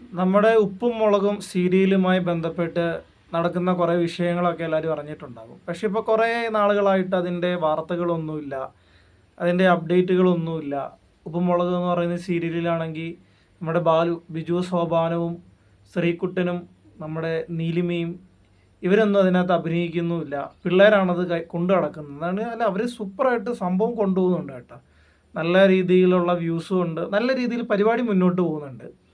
നമ്മുടെ ഉപ്പും മുളകും സീരിയലുമായി ബന്ധപ്പെട്ട് നടക്കുന്ന കുറേ വിഷയങ്ങളൊക്കെ എല്ലാവരും അറിഞ്ഞിട്ടുണ്ടാകും. പക്ഷെ ഇപ്പോൾ കുറേ നാളുകളായിട്ട് അതിന്റെ വാർത്തകളൊന്നുമില്ല. അതിന്റെ അപ്ഡേറ്റുകളൊന്നുമില്ല. ഉപ്പും മുളക് എന്ന് പറയുന്ന സീരിയലിലാണെങ്കിൽ നമ്മുടെ ബാലു ബിജു സോപാനവും ശ്രീകുട്ടനും നമ്മുടെ നീലിമയും ഇവരൊന്നും അതിനകത്ത് അഭിനയിക്കുന്നുമില്ല. പിള്ളേരാണത് കൊണ്ടു നടക്കുന്നത്. അല്ല അവർ സൂപ്പറായിട്ട് സംഭവം കൊണ്ടുപോകുന്നുണ്ട് കേട്ടോ. നല്ല രീതിയിലുള്ള വ്യൂസും ഉണ്ട്. നല്ല രീതിയിൽ പരിപാടി മുന്നോട്ട് പോകുന്നുണ്ട്.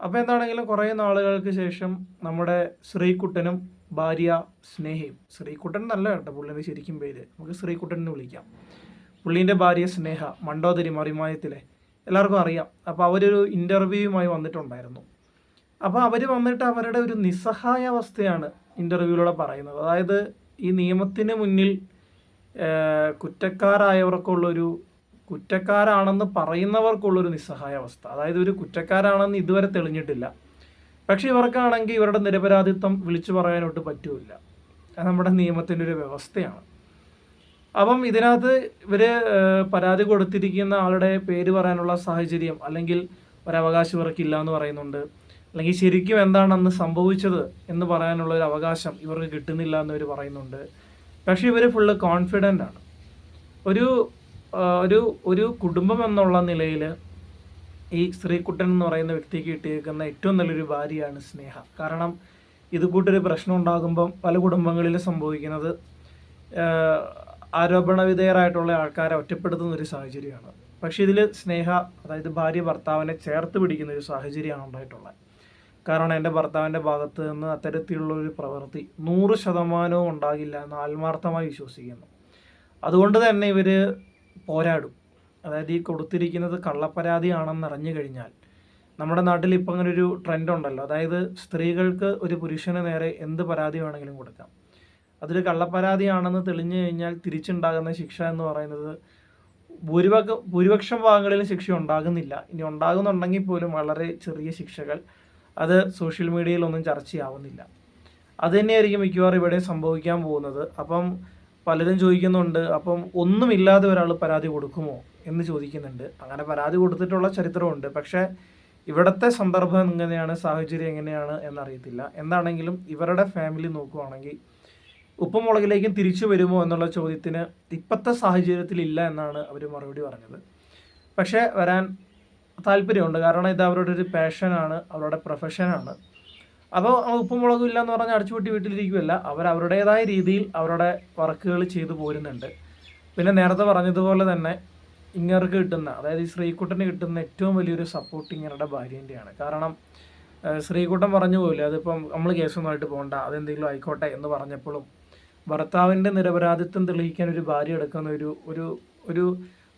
അപ്പോൾ എന്താണെങ്കിലും കുറേ നാളുകൾക്ക് ശേഷം നമ്മുടെ ശ്രീകുട്ടനും ഭാര്യ സ്നേഹയും ശ്രീകുട്ടൻ നല്ല കേട്ടോ പുള്ളിന്റെ ശരിക്കും പേര് നമുക്ക് ശ്രീകുട്ടൻ എന്ന് വിളിക്കാം. പുള്ളീന്റെ ഭാര്യ സ്നേഹ മണ്ടോദരി മറിമായത്തിലെ എല്ലാവർക്കും അറിയാം. അപ്പോൾ അവരൊരു ഇന്റർവ്യൂവുമായി വന്നിട്ടുണ്ടായിരുന്നു. അപ്പോൾ അവർ വന്നിട്ട് അവരുടെ ഒരു നിസ്സഹായ അവസ്ഥയാണ് ഇന്റർവ്യൂവിലൂടെ പറയുന്നത്. അതായത് ഈ നിയമത്തിന് മുന്നിൽ കുറ്റക്കാരായവർക്കുള്ളൊരു കുറ്റക്കാരാണെന്ന് പറയുന്നവർക്കുള്ളൊരു നിസ്സഹായ അവസ്ഥ അതായത് ഒരു കുറ്റക്കാരാണെന്ന് ഇതുവരെ തെളിഞ്ഞിട്ടില്ല. പക്ഷെ ഇവർക്കാണെങ്കിൽ ഇവരുടെ നിരപരാധിത്വം വിളിച്ചു പറയാനോട്ട് പറ്റൂല നമ്മുടെ നിയമത്തിന്റെ ഒരു വ്യവസ്ഥയാണ്. അപ്പം ഇതിനകത്ത് ഇവർ പരാതി കൊടുത്തിരിക്കുന്ന ആളുടെ പേര് പറയാനുള്ള സാഹചര്യം അല്ലെങ്കിൽ ഒരവകാശം ഇവർക്കില്ല എന്ന് പറയുന്നുണ്ട്. അല്ലെങ്കിൽ ശരിക്കും എന്താണ് അന്ന് സംഭവിച്ചത് എന്ന് പറയാനുള്ള ഒരു അവകാശം ഇവർക്ക് കിട്ടുന്നില്ല എന്ന് ഇവർ പറയുന്നുണ്ട്. പക്ഷേ ഇവർ ഫുള്ള് കോൺഫിഡന്റ് ആണ്. ഒരു ഒരു ഒരു കുടുംബം എന്നുള്ള നിലയിൽ ഈ ശ്രീകുട്ടൻ എന്ന് പറയുന്ന വ്യക്തിക്ക് കിട്ടിയേക്കുന്ന ഏറ്റവും നല്ലൊരു ഭാര്യയാണ് സ്നേഹ. കാരണം ഇത് കൂട്ടൊരു പ്രശ്നം ഉണ്ടാകുമ്പം പല കുടുംബങ്ങളിലും സംഭവിക്കുന്നത് ആരോപണ വിധേയരായിട്ടുള്ള ആൾക്കാരെ ഒറ്റപ്പെടുത്തുന്ന ഒരു സാഹചര്യമാണ്. പക്ഷെ ഇതിൽ സ്നേഹ അതായത് ഭാര്യ ഭർത്താവിനെ ചേർത്ത് പിടിക്കുന്ന ഒരു സാഹചര്യമാണ് ഉണ്ടായിട്ടുള്ളത്. കാരണം എന്റെ ഭർത്താവിന്റെ ഭാഗത്ത് നിന്ന് അത്തരത്തിലുള്ള ഒരു പ്രവൃത്തി നൂറ് ശതമാനവും ഉണ്ടാകില്ല എന്ന് ആത്മാർത്ഥമായി വിശ്വസിക്കുന്നു. അതുകൊണ്ട് തന്നെ ഇവർ പോരാടും. അതായത് ഈ കൊടുത്തിരിക്കുന്നത് കള്ളപ്പരാതിയാണെന്ന് അറിഞ്ഞു കഴിഞ്ഞാൽ നമ്മുടെ നാട്ടിൽ ഇപ്പം അങ്ങനെ ഒരു ട്രെൻഡ് ഉണ്ടല്ലോ. അതായത് സ്ത്രീകൾക്ക് ഒരു പുരുഷന് നേരെ എന്ത് പരാതി വേണമെങ്കിലും കൊടുക്കാം. അതൊരു കള്ളപ്പരാതിയാണെന്ന് തെളിഞ്ഞു കഴിഞ്ഞാൽ തിരിച്ചുണ്ടാകുന്ന ശിക്ഷ എന്ന് പറയുന്നത് ഭൂരിപക്ഷ ഭൂരിപക്ഷം ഭാഗങ്ങളിൽ ശിക്ഷ ഉണ്ടാകുന്നില്ല. ഇനി ഉണ്ടാകുന്നുണ്ടെങ്കിൽ പോലും വളരെ ചെറിയ ശിക്ഷകൾ അത് സോഷ്യൽ മീഡിയയിലൊന്നും ചർച്ചയാവുന്നില്ല. അത് തന്നെയായിരിക്കും മിക്കവാറും ഇവിടെ സംഭവിക്കാൻ പോകുന്നത്. അപ്പം പലരും ചോദിക്കുന്നുണ്ട് അപ്പം ഒന്നുമില്ലാതെ ഒരാൾ പരാതി കൊടുക്കുമോ എന്ന് ചോദിക്കുന്നുണ്ട്. അങ്ങനെ പരാതി കൊടുത്തിട്ടുള്ള ചരിത്രമുണ്ട്. പക്ഷേ ഇവിടുത്തെ സന്ദർഭം എങ്ങനെയാണ് സാഹചര്യം എങ്ങനെയാണ് എന്നറിയത്തില്ല. എന്താണെങ്കിലും ഇവരുടെ ഫാമിലി നോക്കുവാണെങ്കിൽ ഉപ്പുമുളകിലേക്കും തിരിച്ചു വരുമോ എന്നുള്ള ചോദ്യത്തിന് ഇപ്പോഴത്തെ സാഹചര്യത്തിൽ ഇല്ല എന്നാണ് അവർ മറുപടി പറഞ്ഞത്. പക്ഷേ വരാൻ താല്പര്യമുണ്ട്. കാരണം ഇത് അവരുടെ ഒരു പാഷനാണ് അവരുടെ പ്രൊഫഷനാണ് അപ്പോൾ ഉപ്പുമുളകും ഇല്ല എന്ന് പറഞ്ഞാൽ അടിച്ചുപൊട്ടി വീട്ടിലിരിക്കുമല്ല അവർ അവരുടേതായ രീതിയിൽ അവരുടെ വർക്കുകൾ ചെയ്തു പോരുന്നുണ്ട്. പിന്നെ നേരത്തെ പറഞ്ഞതുപോലെ തന്നെ ഇങ്ങർക്ക് കിട്ടുന്ന അതായത് ഈ ശ്രീകുട്ടന് കിട്ടുന്ന ഏറ്റവും വലിയൊരു സപ്പോർട്ട് ഇങ്ങരുടെ ഭാര്യേന്റെയാണ്. കാരണം ശ്രീകുട്ടൻ പറഞ്ഞു പോലെ അതിപ്പം നമ്മൾ കേസൊന്നുമായിട്ട് പോകണ്ട അതെന്തെങ്കിലും ആയിക്കോട്ടെ എന്ന് പറഞ്ഞപ്പോഴും ഭർത്താവിന്റെ നിരപരാധിത്വം തെളിയിക്കാൻ ഒരു ഭാര്യ എടുക്കുന്ന ഒരു ഒരു ഒരു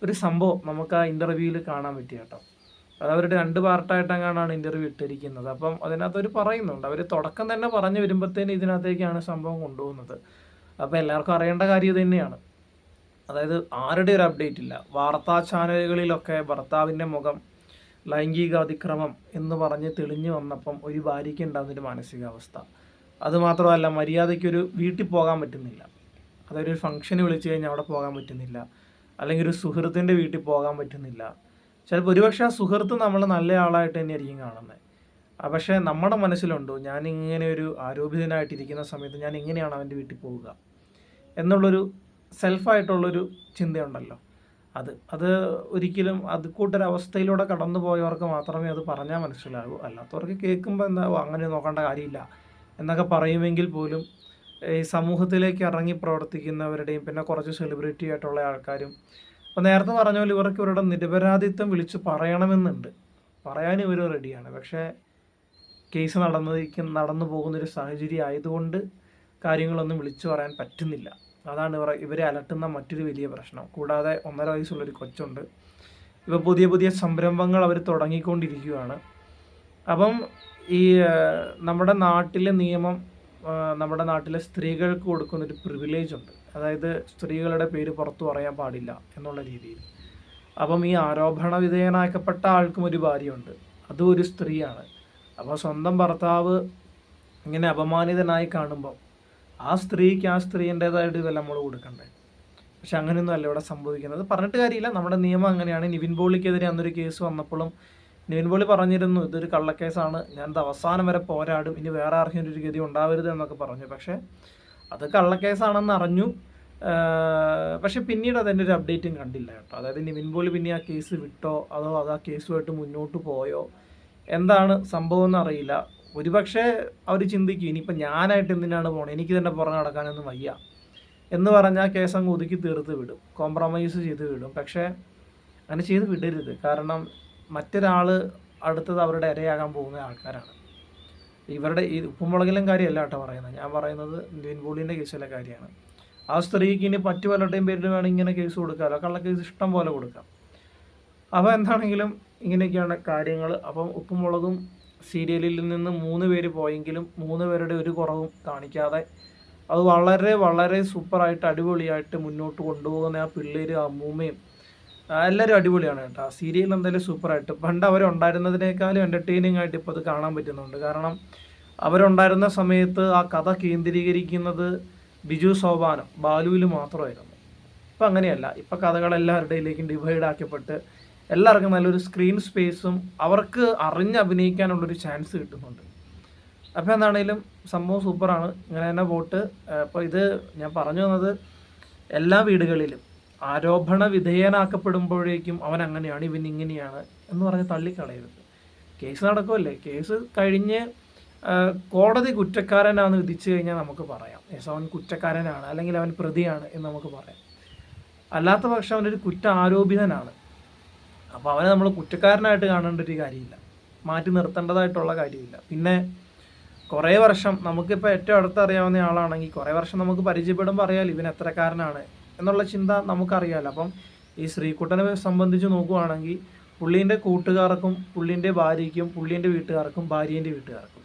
ഒരു സംഭവം നമുക്ക് ആ ഇന്റർവ്യൂവിൽ കാണാൻ പറ്റിയ കേട്ടോ. അവരുടെ രണ്ട് പാർട്ടായിട്ടങ്ങാണ് ഇന്റർവ്യൂ ഇട്ടിരിക്കുന്നത്. അപ്പം അതിനകത്ത് അവർ പറയുന്നുണ്ട്. അവർ തുടക്കം തന്നെ പറഞ്ഞു വരുമ്പോഴത്തേന് ഇതിനകത്തേക്കാണ് സംഭവം കൊണ്ടുപോകുന്നത്. അപ്പോൾ എല്ലാവർക്കും അറിയേണ്ട കാര്യം തന്നെയാണ്. അതായത് ആരുടെ ഒരു അപ്ഡേറ്റ് ഇല്ല. വാർത്താ ചാനലുകളിലൊക്കെ ഭർത്താവിന്റെ മുഖം ലൈംഗിക അതിക്രമം എന്ന് പറഞ്ഞ് തെളിഞ്ഞു വന്നപ്പം ഒരു ഭാര്യയ്ക്ക് ഉണ്ടാകുന്നൊരു മാനസികാവസ്ഥ. അതുമാത്രമല്ല മര്യാദയ്ക്കൊരു വീട്ടിൽ പോകാൻ പറ്റുന്നില്ല. അതൊരു ഫംഗ്ഷന് വിളിച്ചു കഴിഞ്ഞാൽ അവിടെ പോകാൻ പറ്റുന്നില്ല. അല്ലെങ്കിൽ ഒരു സുഹൃത്തിന്റെ വീട്ടിൽ പോകാൻ പറ്റുന്നില്ല. ചിലപ്പോൾ ഒരുപക്ഷെ ആ സുഹൃത്ത് നമ്മൾ നല്ല ആളായിട്ട് തന്നെയായിരിക്കും കാണുന്നത് ആ പക്ഷേ നമ്മുടെ മനസ്സിലുണ്ടോ ഞാൻ ഇങ്ങനെ ഒരു ആരോപിതനായിട്ടിരിക്കുന്ന സമയത്ത് ഞാൻ എങ്ങനെയാണ് അവന്റെ വീട്ടിൽ പോവുക? എന്നുള്ളൊരു സെൽഫായിട്ടുള്ളൊരു ചിന്തയുണ്ടല്ലോ. അത് അത് ഒരിക്കലും അത് കൂട്ടൊരവസ്ഥയിലൂടെ കടന്നു പോയവർക്ക് മാത്രമേ അത് പറഞ്ഞാൽ മനസ്സിലാകൂ. അല്ലാത്തവർക്ക് കേൾക്കുമ്പോൾ എന്താ അങ്ങനെ നോക്കേണ്ട കാര്യമില്ല എന്നൊക്കെ പറയുമെങ്കിൽ പോലും ഈ സമൂഹത്തിലേക്ക് ഇറങ്ങി പ്രവർത്തിക്കുന്നവരുടെയും പിന്നെ കുറച്ച് സെലിബ്രിറ്റി ആയിട്ടുള്ള ആൾക്കാരും അപ്പോൾ നേരത്തെ പറഞ്ഞ പോലെ ഇവർക്ക് ഇവരുടെ നിരപരാധിത്വം വിളിച്ച് പറയണമെന്നുണ്ട്. പറയാൻ ഇവർ റെഡിയാണ്. പക്ഷേ കേസ് നടന്നിരിക്കുന്ന നടന്നു പോകുന്നൊരു സാഹചര്യം ആയതുകൊണ്ട് കാര്യങ്ങളൊന്നും വിളിച്ചു പറയാൻ പറ്റുന്നില്ല. അതാണ് ഇവർ ഇവരെ അലട്ടുന്ന മറ്റൊരു വലിയ പ്രശ്നം. കൂടാതെ ഒന്നര വയസ്സുള്ളൊരു കൊച്ചുണ്ട്. ഇപ്പോൾ പുതിയ പുതിയ സംരംഭങ്ങൾ അവർ തുടങ്ങിക്കൊണ്ടിരിക്കുകയാണ്. അപ്പം ഈ നമ്മുടെ നാട്ടിലെ നിയമം നമ്മുടെ നാട്ടിലെ സ്ത്രീകൾക്ക് കൊടുക്കുന്നൊരു പ്രിവിലേജ് ഉണ്ട്. അതായത് സ്ത്രീകളുടെ പേര് പുറത്തു പറയാൻ പാടില്ല എന്നുള്ള രീതിയിൽ. അപ്പം ഈ ആരോപണ വിധേയനാക്കപ്പെട്ട ആൾക്കും ഒരു ഭാര്യയുണ്ട്. അതും ഒരു സ്ത്രീയാണ്. അപ്പോൾ സ്വന്തം ഭർത്താവ് ഇങ്ങനെ അപമാനിതനായി കാണുമ്പോൾ ആ സ്ത്രീക്ക് ആ സ്ത്രീന്റെതായിട്ട് ഇതെല്ലാം നമ്മൾ കൊടുക്കണ്ടേ? പക്ഷെ അങ്ങനെയൊന്നും അല്ല ഇവിടെ സംഭവിക്കുന്നത്. പറഞ്ഞിട്ട് കാര്യമില്ല. നമ്മുടെ നിയമം അങ്ങനെയാണ്. നിവിൻ പോളിക്കെതിരെ അന്നൊരു കേസ് വന്നപ്പോഴും നിവിൻ പോളി പറഞ്ഞിരുന്നു ഇതൊരു കള്ളക്കേസാണ്. ഞാൻ അവസാനം വരെ പോരാടും. ഇനി വേറെ ആർക്കും ഒരു ഗതി ഉണ്ടാവരുത് എന്നൊക്കെ പറഞ്ഞു. പക്ഷേ അത് കള്ളക്കേസാണെന്ന് അറിഞ്ഞു. പക്ഷെ പിന്നീട് അതിന്റെ ഒരു അപ്ഡേറ്റും കണ്ടില്ല കേട്ടോ. അതായത് നിവിൻ പോളി പിന്നെ ആ കേസ് വിട്ടോ അതോ അത് ആ കേസുമായിട്ട് മുന്നോട്ട് പോയോ? എന്താണ് സംഭവം എന്ന് അറിയില്ല. ഒരുപക്ഷെ അവർ ചിന്തിക്കും ഇനിയിപ്പോൾ ഞാനായിട്ട് എന്തിനാണ് പോണത് എനിക്ക് തന്നെ പുറം നടക്കാനൊന്നും വയ്യ. എന്ന് പറഞ്ഞാൽ കേസ് അങ്ങ് ഒതുക്കി തീർത്ത് വിടും. കോംപ്രമൈസ് ചെയ്ത് വിടും. പക്ഷേ അങ്ങനെ ചെയ്ത് വിടരുത്. കാരണം മറ്റൊരാൾ അടുത്തത് അവരുടെ ഇരയാകാൻ പോകുന്ന ആൾക്കാരാണ്. ഇവരുടെ ഈ ഉപ്പുമുളകിലും കാര്യമല്ല കേട്ടോ പറയുന്നത്. ഞാൻ പറയുന്നത് നിവിൻ പോളിന്റെ കേസിലെ കാര്യമാണ്. ആ സ്ത്രീക്ക് ഇനി മറ്റു പലരുടെയും പേരിൽ വേണമെങ്കിൽ ഇങ്ങനെ കേസ് കൊടുക്കാമല്ലോ. കള്ള കേസ് ഇഷ്ടം പോലെ കൊടുക്കാം. അപ്പോൾ എന്താണെങ്കിലും ഇങ്ങനെയൊക്കെയാണ് കാര്യങ്ങൾ. അപ്പം ഉപ്പുമുളകും സീരിയലിൽ നിന്ന് മൂന്ന് പേര് പോയെങ്കിലും മൂന്ന് പേരുടെ ഒരു കുറവും കാണിക്കാതെ അത് വളരെ വളരെ സൂപ്പറായിട്ട് അടിപൊളിയായിട്ട് മുന്നോട്ട് കൊണ്ടുപോകുന്ന ആ പിള്ളേരും അമ്മൂമ്മയും എല്ലാവരും അടിപൊളിയാണ് കേട്ടോ. സീരിയൽ എന്തായാലും സൂപ്പറായിട്ട് പണ്ട് അവരുണ്ടായിരുന്നതിനേക്കാളും എന്റർടൈനിങ് ആയിട്ട് ഇപ്പോൾ അത് കാണാൻ പറ്റുന്നുണ്ട്. കാരണം അവരുണ്ടായിരുന്ന സമയത്ത് ആ കഥ കേന്ദ്രീകരിക്കുന്നത് ബിജു സോപാനം ബാലുവിൽ മാത്രമായിരുന്നു. ഇപ്പം അങ്ങനെയല്ല. ഇപ്പം കഥകൾ എല്ലാവരുടെയിലേക്കും ഡിവൈഡ് ആക്കപ്പെട്ട് എല്ലാവർക്കും നല്ലൊരു സ്ക്രീൻ സ്പേസും അവർക്ക് അറിഞ്ഞ് അഭിനയിക്കാനുള്ളൊരു ചാൻസ് കിട്ടുന്നുണ്ട്. അപ്പോൾ എന്താണേലും സംഭവം സൂപ്പറാണ് ഇങ്ങനെ തന്നെ പോട്ട്. അപ്പോൾ ഇത് ഞാൻ പറഞ്ഞു തന്നത് എല്ലാ വീടുകളിലും ആരോപണ വിധേയനാക്കപ്പെടുമ്പോഴേക്കും അവൻ അങ്ങനെയാണ് ഇവൻ ഇങ്ങനെയാണ് എന്ന് പറഞ്ഞ് തള്ളിക്കളയരുത്. കേസ് നടക്കുമല്ലേ കേസ് കഴിഞ്ഞ് കോടതി കുറ്റക്കാരനാന്ന് വിധിച്ചു കഴിഞ്ഞാൽ നമുക്ക് പറയാം. യെസ് അവൻ കുറ്റക്കാരനാണ് അല്ലെങ്കിൽ അവൻ പ്രതിയാണ് എന്ന് നമുക്ക് പറയാം. അല്ലാത്ത പക്ഷം അവനൊരു കുറ്റ ആരോപിതനാണ് അപ്പോൾ അവനെ നമ്മൾ കുറ്റക്കാരനായിട്ട് കാണേണ്ട ഒരു കാര്യമില്ല. മാറ്റി നിർത്തേണ്ടതായിട്ടുള്ള കാര്യമില്ല. പിന്നെ കുറേ വർഷം നമുക്കിപ്പോൾ ഏറ്റവും അടുത്തറിയാവുന്ന ആളാണെങ്കിൽ കുറേ വർഷം നമുക്ക് പരിചയപ്പെടുമ്പോൾ അറിയാമല്ലോ ഇവൻ എത്രക്കാരനാണ് എന്നുള്ള ചിന്ത നമുക്കറിയാമല്ലോ. അപ്പം ഈ ശ്രീകുട്ടനെ സംബന്ധിച്ച് നോക്കുകയാണെങ്കിൽ പുള്ളീന്റെ കൂട്ടുകാർക്കും പുള്ളീന്റെ ഭാര്യയ്ക്കും പുള്ളീന്റെ വീട്ടുകാർക്കും ഭാര്യേന്റെ വീട്ടുകാർക്കും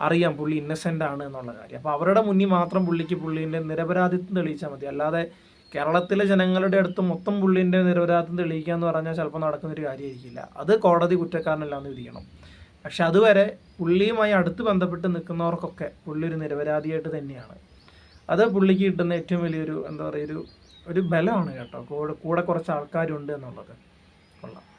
അറിയാം പുള്ളി ഇന്നസെന്റ് ആണ് എന്നുള്ള കാര്യം. അപ്പോൾ അവരുടെ മുന്നിൽ മാത്രം പുള്ളിക്ക് പുള്ളീന്റെ നിരപരാധിത്വം തെളിയിച്ചാൽ മതി. അല്ലാതെ കേരളത്തിലെ ജനങ്ങളുടെ അടുത്ത് മൊത്തം പുള്ളീന്റെ നിരപരാധിത്വം തെളിയിക്കുക എന്ന് പറഞ്ഞാൽ ചിലപ്പോൾ നടക്കുന്നൊരു കാര്യമായിരിക്കില്ല. അത് കോടതി കുറ്റക്കാരനല്ലാന്ന് വിധിക്കണം. പക്ഷെ അതുവരെ പുള്ളിയുമായി അടുത്ത് ബന്ധപ്പെട്ട് നിൽക്കുന്നവർക്കൊക്കെ പുള്ളി ഒരു നിരപരാധിയായിട്ട് തന്നെയാണ്. അത് പുള്ളിക്ക് കിട്ടുന്ന ഏറ്റവും വലിയൊരു എന്താ പറയുക ഒരു ഒരു ബലമാണ് കേട്ടോ. കൂടെ കൂടെ കുറച്ച് ആൾക്കാരുണ്ട് എന്നുള്ളത്. കൊള്ളാം.